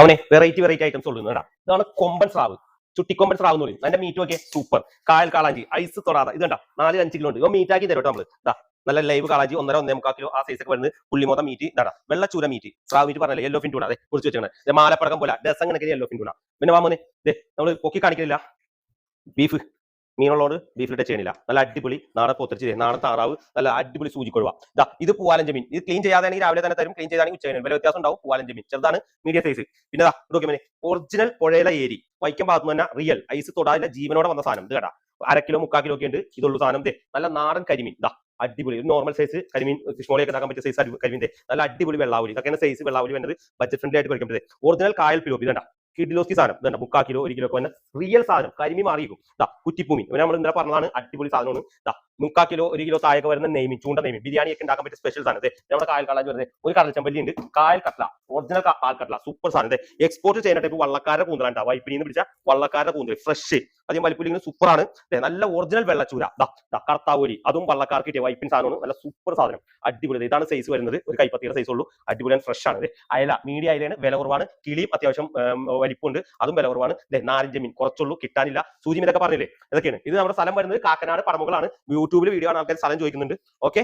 അവനെ variety variety items ഉള്ളു കേട്ടോ. ഇതാണ് കൊമ്പൻ സ്രാവ്. ചുട്ടിക്കൊമ്പൻ സ്രാവ് എന്ന് പറയും. അതിന്റെ മീറ്റ് ഒക്കെ സൂപ്പർ കായൽ കാളാഞ്ചി ഐസ് തൊടാതെ. ഇത് കണ്ടോ? നാല് അഞ്ച് കിലോ ഉണ്ട്. ഇവ മീറ്റ് ആക്കി തരും കേട്ടോ നമ്മൾ. ഇതാ നല്ല ലൈവ് കാളാഞ്ചി ഒന്നര ഒന്നേ മുക്കാൽ കിലോ ആ സൈസ് ഒക്കെ വരുന്നത് പുള്ളിമോത മീറ്റ് ഇതാടാ വെള്ളച്ചൂര മീറ്റ് സ്രാവ് മീറ്റ് പറഞ്ഞില്ല? യെല്ലോ ഫിൻ ടൂണ അതെ കുറിച്ച് വെച്ചാണ് മാലപ്പടക്കം പോലെ. ഡസം അങ്ങനെ യെല്ലോ ഫിൻ ടൂണ പിന്നെ വാമോനെ നമ്മൾ പൊക്കി കാണിക്കില്ല ബീഫ് മീനുള്ളോട് ബീഫ് ടച്ച് ചെയ്യണില്ല. നല്ല അടിപൊളി നാടൻ തരും നാടൻ താറാവ് നല്ല അടിപൊളി സൂചിക്കൊഴുവ. ഇതാ ഇത് ജമീൻ ഇത് ക്ലീൻ ചെയ്യാതാണെങ്കിൽ രാവിലെ തന്നെ തരും ക്ലീൻ ചെയ്താണെങ്കിൽ ഉച്ചയാണ് വില വ്യത്യാസം ഉണ്ടാവും ജമീൻ ചെറുതാണ് മീഡിയ സൈസ് പിന്നെ ഇത് നോക്കിയാൽ ഒറിജിനൽ പുഴയില ഏരി. വൈക്കം ഭാഗത്ത് തന്നെ റിയൽ ഐസ് തൊടാതില്ല ജീവനോടെ വന്ന സാധനം. ഇത് കേട്ടാ അര കിലോ മുക്കാൽ കിലോ ഒക്കെ ഉണ്ട്. ഇതുള്ളൂ സാധനം നല്ല നാടൻ കരിമീൻ. ഇതാ അടിപൊളി. നോർമൽ സൈസ് കരിമീൻ ഫിഷ് ഒക്കെ ഉണ്ടാക്കാൻ പറ്റിയ സൈസ് കരിമീൻ തേ നല്ല അടിപൊളി വെള്ളാവലി. ഇതൊക്കെയാണ് സൈസ് വെള്ളാവലി വേണ്ടത് ബജറ്റ് ഫ്രണ്ട്ലി ആയിട്ട് പറ്റുന്നത് ഒറിജിനൽ കായൽ പിലോപ്പി ഇതണ്ട കിഡിലോസ്കി സാധനം. ഇതണ്ട മുക്കാൽ കിലോ ഒരു കിലോ ഒക്കെ റിയൽ സാധനം. കരിമീൻ മാറിയിരിക്കും ദാ കുറ്റിപ്പൂമീൻ നമ്മൾ ഇന്നലെ പറഞ്ഞതാണ് അടിപൊളി സാധനമാണ്. ദാ മുക്കാൽ കിലോ ഒരു കിലോ താഴെ വരുന്ന നെയ്മീൻ ചൂണ്ട നെയ്മീൻ. ബിരിയാണി ഒക്കെ ഉണ്ടാക്കാൻ പറ്റിയ സ്പെഷ്യൽ സാധനം നമ്മുടെ കായൽ കളാൻ വരുന്നത് ഒരു കടൽ ചമ്പല്ലി ഉണ്ട്. കായൽ കട്ട്ല ഒറിജിനൽ കാൽ കട്ട്ല സൂപ്പർ സാധനം. എക്സ്പോർട്ട് ചെയ്യുന്ന ടൈപ്പ് വള്ളക്കാരുടെ കൂന്തലാണ് വൈപ്പിനിന്ന് നിന്ന് പിടിച്ച വള്ളക്കാരുടെ കൂന്തൽ ഫ്രഷ് അധികം വലിപ്പുലി ദേ നല്ല ഒറിജിനൽ വെള്ളച്ചൂര. കർത്താവൂരി. അതും വള്ളക്കാർക്ക് കിട്ടിയ വൈപ്പിൻ സാധനമാണ്. നല്ല സൂപ്പർ സാധനം. അടിപൊളി. ഇതാണ് സൈസ് വരുന്നത്. ഒരു കൈപ്പത്തിയുടെ സൈസ് ഉള്ളൂ. അടിപൊളിയാണ് ഫ്രഷ് ആണ്. അയല മീഡിയ അയലാണ് വില കുറവാണ്. കിളിയും അത്യാവശ്യം വലിപ്പുണ്ട് അതും വില കുറവാണ്. നാരഞ്ച മീൻ. കുറച്ചുള്ളൂ. കിട്ടാനില്ല. സൂചി ഒക്കെ പറഞ്ഞില്ലേ? ഇതൊക്കെയാണ്. ഇത് നമ്മുടെ സ്ഥലം വരുന്നത് കാക്കനാട് പടമുകളാണ് യൂട്യൂബിൽ വീഡിയോ ആണ് ആൾക്കാർ സ്ഥലം ചോദിക്കുന്നുണ്ട്. ഓക്കെ